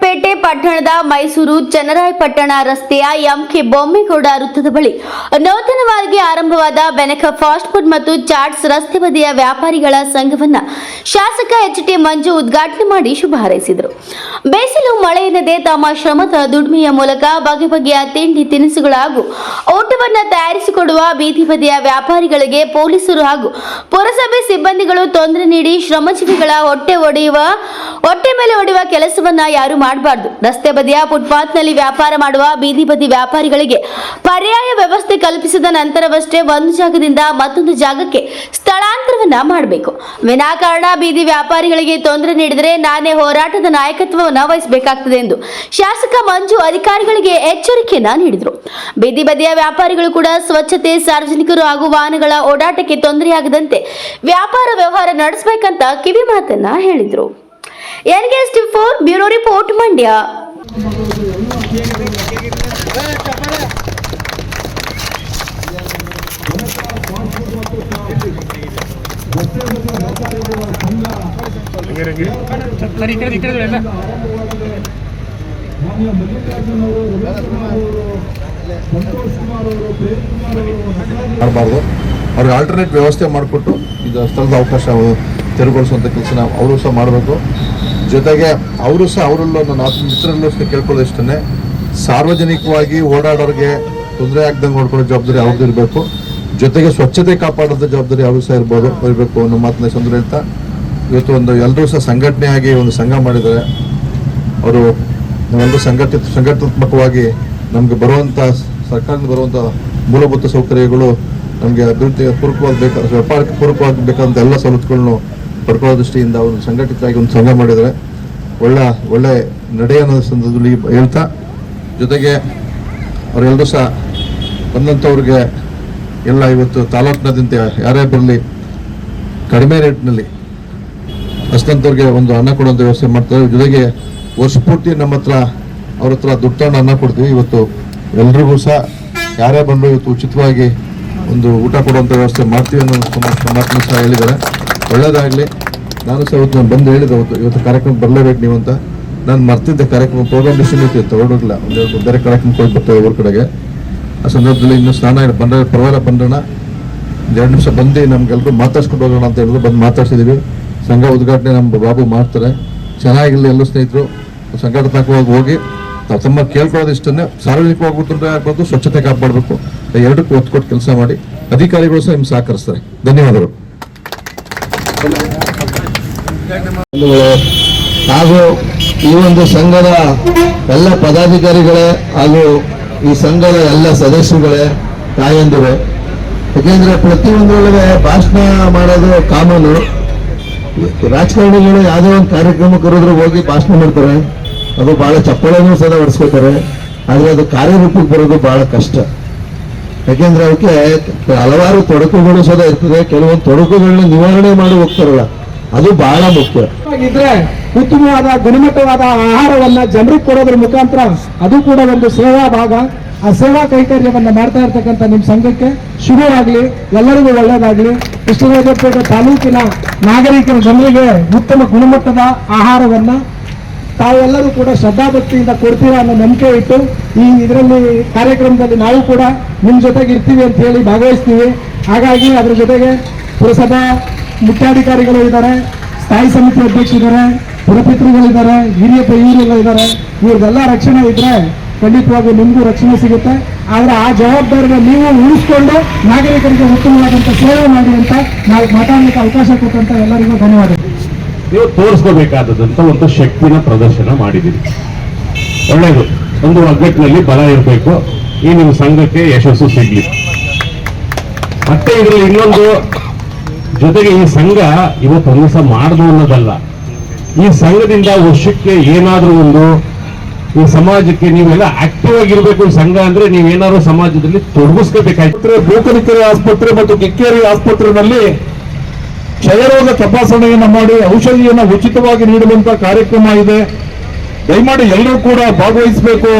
ಪೇಟೆ ಪಟ್ಟಣದ ಮೈಸೂರು ಚನ್ನರಾಯಪಟ್ಟಣ ರಸ್ತೆಯ ಎಂಕೆ ಬೊಮ್ಮೇಗೌಡ ವೃತ್ತದ ಬಳಿ ನೂತನವಾಗಿ ಆರಂಭವಾದ ಬೆನಕ ಫಾಸ್ಟ್ ಫುಡ್ ಮತ್ತು ಚಾಟ್ಸ್ ರಸ್ತೆ ಬದಿಯ ವ್ಯಾಪಾರಿಗಳ ಸಂಘವನ್ನ ಶಾಸಕ ಎಚ್ ಟಿ ಮಂಜು ಉದ್ಘಾಟನೆ ಮಾಡಿ ಶುಭ ಹಾರೈಸಿದರು. ಬೇಸಿಲು ಮಳೆ ಎನ್ನದೆ ತಮ್ಮ ಶ್ರಮದ ದುಡಿಮೆಯ ಮೂಲಕ ಬಗೆ ಬಗೆಯ ತಿಂಡಿ, ತಿನಿಸುಗಳು ಹಾಗೂ ಊಟವನ್ನು ತಯಾರಿಸಿಕೊಡುವ ಬೀದಿ ಬದಿಯ ವ್ಯಾಪಾರಿಗಳಿಗೆ ಪೊಲೀಸರು ಹಾಗೂ ಪುರಸಭೆ ಸಿಬ್ಬಂದಿಗಳು ತೊಂದರೆ ನೀಡಿ ಶ್ರಮಜೀವಿಗಳ ಹೊಟ್ಟೆ ಒಡೆಯುವ, ಹೊಟ್ಟೆ ಮೇಲೆ ಒಡೆಯುವ ಕೆಲಸವನ್ನ ಯಾರು ಮಾಡಬಾರ್ದು. ರಸ್ತೆ ಬದಿಯ ಫುಟ್ಪಾತ್ನಲ್ಲಿ ವ್ಯಾಪಾರ ಮಾಡುವ, ಬೀದಿ ಬದಿ ವ್ಯಾಪಾರಿಗಳಿಗೆ ಪರ್ಯಾಯ ವ್ಯವಸ್ಥೆ ಕಲ್ಪಿಸಿದ ನಂತರವಷ್ಟೇ ಒಂದು ಜಾಗದಿಂದ ಮತ್ತೊಂದು ಜಾಗಕ್ಕೆ ಸ್ಥಳಾಂತರವನ್ನ ಮಾಡಬೇಕು. ವಿನಾಕಾರಣ ಬೀದಿ ವ್ಯಾಪಾರಿಗಳಿಗೆ ತೊಂದರೆ ನೀಡಿದರೆ ನಾನೇ ಹೋರಾಟದ ನಾಯಕತ್ವವನ್ನು ವಹಿಸಬೇಕಾಗ್ತದೆ ಎಂದು ಶಾಸಕ ಮಂಜು ಅಧಿಕಾರಿಗಳಿಗೆ ಎಚ್ಚರಿಕೆಯನ್ನ ನೀಡಿದರು. ಬೀದಿ ಬದಿಯ ವ್ಯಾಪಾರಿಗಳು ಕೂಡ ಸ್ವಚ್ಛತೆ, ಸಾರ್ವಜನಿಕರು ಹಾಗೂ ವಾಹನಗಳ ಓಡಾಟಕ್ಕೆ ತೊಂದರೆಯಾಗದಂತೆ ವ್ಯಾಪಾರ ವ್ಯವಹಾರ ನಡೆಸಬೇಕಂತ ಕಿವಿ ಮಾತನ್ನ ಹೇಳಿದರು. ಎನ್ಗೆಸ್ ಫೋರ್ ಬ್ಯೂರೋ ರಿಪೋರ್ಟ್ ಮಂಡ್ಯ. ಮಾಡಬಾರ್ದು. ಅವ್ರಿಗೆ ಆಲ್ಟರ್ನೇಟ್ ವ್ಯವಸ್ಥೆ ಮಾಡಿಕೊಟ್ಟು ಇದು ಸ್ಥಳದ ಅವಕಾಶ ತೆರವುಗೊಳಿಸುವಂಥ ನಾವು ಅವರು ಸಹ ಮಾಡಬೇಕು. ಜೊತೆಗೆ ಅವರು ಸಹ ಅವರಲ್ಲೂ ನನ್ನ ಆತ್ಮ ಮಿತ್ರರಲ್ಲೂ ಸಹ ಕೇಳ್ಕೊಳ್ಳೋದಿಷ್ಟೇ ಸಾರ್ವಜನಿಕವಾಗಿ ಓಡಾಡೋರಿಗೆ ತೊಂದರೆ ಆಗ್ದಂಗೆ ನೋಡ್ಕೊಳ್ಳೋ ಜವಾಬ್ದಾರಿ ಅವ್ರದ್ದು ಇರಬೇಕು. ಜೊತೆಗೆ ಸ್ವಚ್ಛತೆ ಕಾಪಾಡೋದ ಜವಾಬ್ದಾರಿ ಅವರು ಸಹ ಇರ್ಬೋದು, ಇರಬೇಕು ಅನ್ನೋ ಮಾತನ್ನ ಚಂದ್ರ ಹೇಳ್ತಾ. ಇವತ್ತು ಒಂದು ಎಲ್ಲರೂ ಸಹ ಸಂಘಟನೆಯಾಗಿ ಒಂದು ಸಂಘ ಮಾಡಿದ್ದಾರೆ. ಅವರು ನಾವೆಲ್ಲರೂ ಸಂಘಟಿತ, ಸಂಘಟನಾತ್ಮಕವಾಗಿ ನಮಗೆ ಬರುವಂಥ ಸರ್ಕಾರದಿಂದ ಬರುವಂಥ ಮೂಲಭೂತ ಸೌಕರ್ಯಗಳು ನಮಗೆ ಅಭಿವೃದ್ಧಿ ಪೂರ್ವಕವಾಗಿ ಬೇಕಾದ ವ್ಯಾಪಾರಕ್ಕೆ ಪೂರಕವಾಗಿ ಬೇಕಾದಂಥ ಎಲ್ಲ ಸವಲತ್ತುಗಳನ್ನು ಪಡ್ಕೊಳ್ಳೋ ದೃಷ್ಟಿಯಿಂದ ಅವರು ಸಂಘಟಿತವಾಗಿ ಒಂದು ಸಂಘ ಮಾಡಿದರೆ ಒಳ್ಳೆ ಒಳ್ಳೆ ನಡೆ ಅನ್ನೋ ಸಂದರ್ಭದಲ್ಲಿ ಹೇಳ್ತಾ, ಜೊತೆಗೆ ಅವರೆಲ್ಲರೂ ಸಹ ಬಂದಂಥವ್ರಿಗೆ ಎಲ್ಲ ಇವತ್ತು ತಾಲೂಕಿನಾದ್ಯಂತ ಯಾರೇ ಬರಲಿ, ಕಡಿಮೆ ರೇಟ್ನಲ್ಲಿ ಅಷ್ಟಂಥವ್ರಿಗೆ ಒಂದು ಅನ್ನ ಕೊಡುವಂಥ ವ್ಯವಸ್ಥೆ ಮಾಡ್ತಾರೆ. ಜೊತೆಗೆ ವರ್ಷಪೂರ್ತಿ ನಮ್ಮ ಹತ್ರ, ಅವ್ರ ಹತ್ರ ದುಡ್ಡು ತಗೊಂಡು ಅನ್ನ ಕೊಡ್ತೀವಿ. ಇವತ್ತು ಎಲ್ರಿಗೂ ಸಹ ಯಾರೇ ಬಂದರೂ ಇವತ್ತು ಉಚಿತವಾಗಿ ಒಂದು ಊಟ ಕೊಡುವಂಥ ವ್ಯವಸ್ಥೆ ಮಾಡ್ತೀವಿ ಅನ್ನೋ ಸಹ ಹೇಳಿದ್ದಾರೆ. ಒಳ್ಳೇದಾಗಲಿ. ನಾನು ಸಹ ಇವತ್ತು ನಾನು ಬಂದು ಹೇಳಿದೆ, ಅವತ್ತು ಇವತ್ತು ಕಾರ್ಯಕ್ರಮ ಬರಲೇಬೇಕು ನೀವು ಅಂತ. ನಾನು ಮರ್ತಿದ್ದೆ ಕಾರ್ಯಕ್ರಮ ಪ್ರೋಗ್ರಾಮ್ ಡಿಸ್ಟ್ರಿಬ್ಯೂಟ್ ಇತ್ತು ತಗೊಂಡೋಗಿಲ್ಲ ಒಂದು ಬೇರೆ ಕಾರ್ಯಕ್ರಮ ಕೊಟ್ಟು ಬರ್ತೇವೆ ಊರ ಕಡೆಗೆ. ಆ ಸಂದರ್ಭದಲ್ಲಿ ಇನ್ನೂ ಸ್ನಾನ ಬಂದ್ರೆ ಪರವಾಗಿಲ್ಲ ಬಂದ್ರಣ ಎರಡು ನಿಮಿಷ ಬಂದು ನಮ್ಗೆಲ್ರು ಮಾತಾಡ್ಸ್ಕೊಂಡು ಹೋಗೋಣ ಅಂತ ಹೇಳಿದ್ರು. ಬಂದು ಮಾತಾಡ್ಸಿದ್ದೀವಿ ಸಂಘ ಉದ್ಘಾಟನೆ ನಮ್ಮ ಬಾಬು ಮಾಡ್ತಾರೆ. ಚೆನ್ನಾಗಿರಲಿ ಎಲ್ಲ ಸ್ನೇಹಿತರು. ಸಂಘಟನಾತ್ಮಕವಾಗಿ ಹೋಗಿ ತಮ್ಮ ಕೇಳ್ಕೊಳ್ಳೋದು ಇಷ್ಟನ್ನೇ. ಸಾರ್ವಜನಿಕವಾಗಿ ತೊಂದರೆ ಆಗ್ಬಾರ್ದು, ಸ್ವಚ್ಛತೆ ಕಾಪಾಡಬೇಕು. ಎರಡಕ್ಕೂ ಒತ್ತು ಕೊಟ್ಟು ಕೆಲಸ ಮಾಡಿ. ಅಧಿಕಾರಿಗಳು ಸಹ ನಿಮ್ಗೆ ಸಹಕರಿಸ್ತಾರೆ. ಧನ್ಯವಾದಗಳು. ಹಾಗೂ ಈ ಒಂದು ಸಂಘದ ಎಲ್ಲ ಪದಾಧಿಕಾರಿಗಳೇ ಹಾಗೂ ಈ ಸಂಘದ ಎಲ್ಲ ಸದಸ್ಯರುಗಳೇ ತಾಯಂದಿವೆ ಯಾಕೆಂದ್ರೆ ಪ್ರತಿಯೊಂದರೊಳಗೆ ಭಾಷಣ ಮಾಡೋದು ಕಾಮನು. ರಾಜಕಾರಣಿಗಳು ಯಾವುದೇ ಒಂದು ಕಾರ್ಯಕ್ರಮ ಕರೆದ್ರು ಹೋಗಿ ಭಾಷಣ ಮಾಡ್ತಾರೆ. ಅದು ಬಹಳ ಚಪ್ಪಳನೂ ಸದಾ ಹೊಡೆಸ್ಕೋತಾರೆ. ಆದ್ರೆ ಅದು ಕಾರ್ಯರೂಪಕ್ಕೆ ಬರೋದು ಬಹಳ ಕಷ್ಟ. ಯಾಕೆಂದ್ರೆ ಅವಕ್ಕೆ ಹಲವಾರು ತೊಡಕುಗಳು ಸದ ಇರ್ತದೆ, ಕೆಲವೊಂದು ತೊಡಕುಗಳನ್ನ ನಿವಾರಣೆ ಮಾಡಿ ಹೋಗ್ತಾರಲ್ಲ, ಅದು ಬಹಳ ಮುಖ್ಯ. ಇದ್ರೆ ಉತ್ತಮವಾದ, ಗುಣಮಟ್ಟವಾದ ಆಹಾರವನ್ನ ಜನರಿಗೆ ಕೊಡೋದ್ರ ಮುಖಾಂತರ ಅದು ಕೂಡ ಒಂದು ಸೇವಾ ಭಾಗ. ಆ ಸೇವಾ ಕೈಕರ್ಯವನ್ನ ಮಾಡ್ತಾ ಇರ್ತಕ್ಕಂಥ ನಿಮ್ಮ ಸಂಘಕ್ಕೆ ಶುಭವಾಗಲಿ, ಎಲ್ಲರಿಗೂ ಒಳ್ಳೇದಾಗ್ಲಿ. ಕೃಷ್ಣರಾಜಪೇಟೆ ತಾಲೂಕಿನ ನಾಗರಿಕರ ಜನರಿಗೆ ಉತ್ತಮ ಗುಣಮಟ್ಟದ ಆಹಾರವನ್ನ ತಾವೆಲ್ಲರೂ ಕೂಡ ಶ್ರದ್ಧಾಭಕ್ತಿಯಿಂದ ಕೊಡ್ತೀರಾ ಅನ್ನೋ ನಂಬಿಕೆ ಇಟ್ಟು ಈ ಇದರಲ್ಲಿ ಕಾರ್ಯಕ್ರಮದಲ್ಲಿ ನಾವು ಕೂಡ ನಿಮ್ಮ ಜೊತೆಗೆ ಇರ್ತೀವಿ ಅಂತ ಹೇಳಿ ಭಾಗವಹಿಸ್ತೀವಿ. ಹಾಗಾಗಿ ಅದ್ರ ಜೊತೆಗೆ ಪುರಸಭಾ ಮುಖ್ಯಾಧಿಕಾರಿಗಳು ಇದ್ದಾರೆ, ಸ್ಥಾಯಿ ಸಮಿತಿ ಅಧ್ಯಕ್ಷರಿದ್ದಾರೆ ಪುರಪಿತೃಗಳಿದ್ದಾರೆ ಹಿರಿಯ ಹಿರಿಯರೆಲ್ಲ ಇದ್ದಾರೆ. ಇವ್ರದೆಲ್ಲ ರಕ್ಷಣೆ ಇದ್ರೆ ಖಂಡಿತವಾಗಿ ನಿಮಗೂ ರಕ್ಷಣೆ ಸಿಗುತ್ತೆ. ಆದರೆ ಆ ಜವಾಬ್ದಾರಿನ ನೀವು ಉಳಿಸ್ಕೊಂಡು ನಾಗರಿಕರಿಗೆ ಉತ್ತಮವಾದಂಥ ಸೇವೆ ಮಾಡಿ ಅಂತ ನಾವು ಮಾತಾಡಲಿಕ್ಕೆ ಅವಕಾಶ ಕೊಟ್ಟಂತ ಎಲ್ಲರಿಗೂ ಧನ್ಯವಾದಗಳು. ನೀವು ತೋರಿಸ್ಕೋಬೇಕಾದದಂತ ಒಂದು ಶಕ್ತಿನ ಪ್ರದರ್ಶನ ಮಾಡಿದ್ದೀರಿ. ಒಳ್ಳೇದು ಒಂದು ಒಗ್ಗಟ್ಟಿನಲ್ಲಿ ಬಲ ಇರಬೇಕು. ಈ ನಿಮ್ಮ ಸಂಘಕ್ಕೆ ಯಶಸ್ಸು ಸಿಗಲಿ. ಮತ್ತೆ ಇದರಲ್ಲಿ ಇನ್ನೊಂದು, ಜೊತೆಗೆ ಈ ಸಂಘ ಇವತ್ತು ಒಂದು ದಿವಸ ಮಾಡುದು ಅನ್ನೋದಲ್ಲ. ಈ ಸಂಘದಿಂದ ವರ್ಷಕ್ಕೆ ಏನಾದರೂ ಒಂದು, ಈ ಸಮಾಜಕ್ಕೆ ನೀವೆಲ್ಲ ಆಕ್ಟಿವ್ ಆಗಿರ್ಬೇಕು ಈ ಸಂಘ ಅಂದ್ರೆ ನೀವೇನಾದ್ರು ಸಮಾಜದಲ್ಲಿ ತೊಡಗಿಸ್ಕೋಬೇಕಾಯ್ತು. ಭೂಕರಿಕೆರೆ ಆಸ್ಪತ್ರೆ ಮತ್ತು ಕಿಕ್ಕೇರಿ ಆಸ್ಪತ್ರೆಯಲ್ಲಿ ಕ್ಷಯರೋಗ ತಪಾಸಣೆಯನ್ನು ಮಾಡಿ ಔಷಧಿಯನ್ನು ಉಚಿತವಾಗಿ ನೀಡುವಂತ ಕಾರ್ಯಕ್ರಮ ಇದೆ. ದಯಮಾಡಿ ಎಲ್ಲರೂ ಕೂಡ ಭಾಗವಹಿಸಬೇಕು.